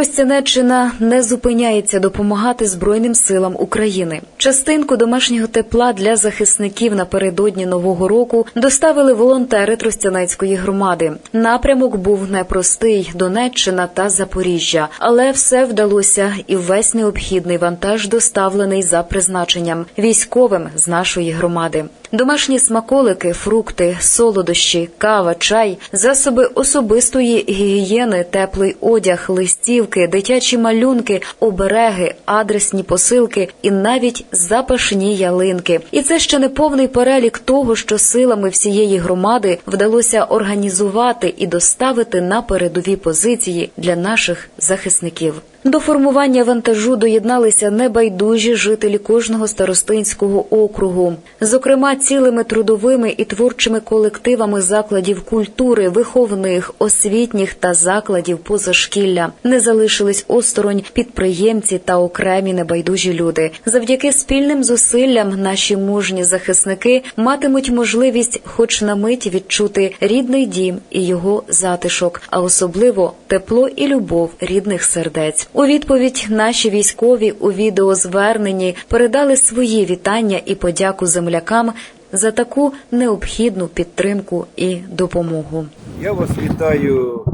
Тростянеччина не зупиняється допомагати Збройним силам України. Частинку домашнього тепла для захисників напередодні нового року доставили волонтери Тростянецької громади. Напрямок був непростий Донеччина та Запоріжжя, але все вдалося, і весь необхідний вантаж доставлений за призначенням військовим з нашої громади. Домашні смаколики, фрукти, солодощі, кава, чай, засоби особистої гігієни, теплий одяг, листівки, дитячі малюнки, обереги, адресні посилки і навіть запашні ялинки. І це ще не повний перелік того, що силами всієї громади вдалося організувати і доставити на передові позиції для наших захисників. До формування вантажу доєдналися небайдужі жителі кожного старостинського округу, зокрема цілими трудовими і творчими колективами закладів культури, виховних, освітніх та закладів позашкілля. Не залишились осторонь підприємці та окремі небайдужі люди. Завдяки спільним зусиллям наші мужні захисники матимуть можливість, хоч на мить відчути рідний дім і його затишок, а особливо тепло і любов рідних сердець. У відповідь наші військові у відеозверненні передали свої вітання і подяку землякам за таку необхідну підтримку і допомогу. Я вас вітаю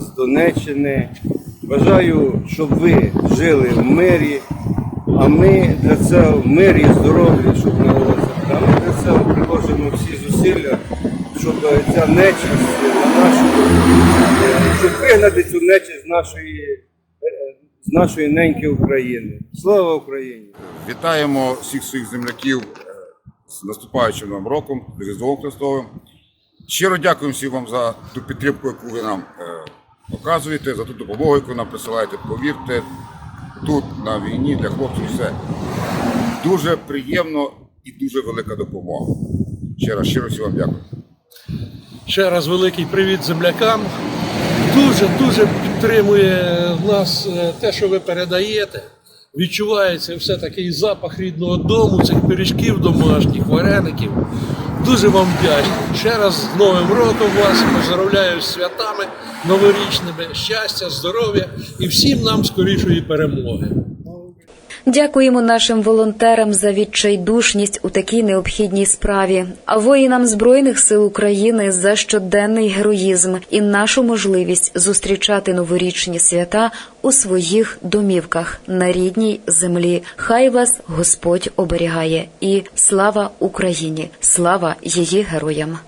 з Донеччини. Бажаю, щоб ви жили в мирі, а ми для цього в мирі, здоров'я, щоб не. А ми для цього приложимо всі зусилля, щоб ця нечисть на нашу, щоб вигнати цю нечисть з нашої, з нашої неньки України. Слава Україні! Вітаємо всіх своїх земляків е, з наступаючим новим роком, з Різдвом Христовим. Щиро дякуємо всім вам за ту підтримку, яку ви нам е, оказуєте, за ту допомогу, яку нам присилаєте. Повірте, тут на війні для хлопців все дуже приємно і дуже велика допомога. Ще раз щиро всім вам дякую. Ще раз великий привіт землякам. Дуже дуже підтримує нас е, те, що ви передаєте. Відчувається все такий запах рідного дому, цих пиріжків домашніх, вареників. Дуже вам вдячний. Ще раз з Новим роком вас поздравляю з святами новорічними, щастя, здоров'я і всім нам скорішої перемоги. Дякуємо нашим волонтерам за відчайдушність у такій необхідній справі, а воїнам збройних сил України за щоденний героїзм і нашу можливість зустрічати новорічні свята у своїх домівках на рідній землі. Хай вас Господь оберігає і слава Україні! Слава її героям!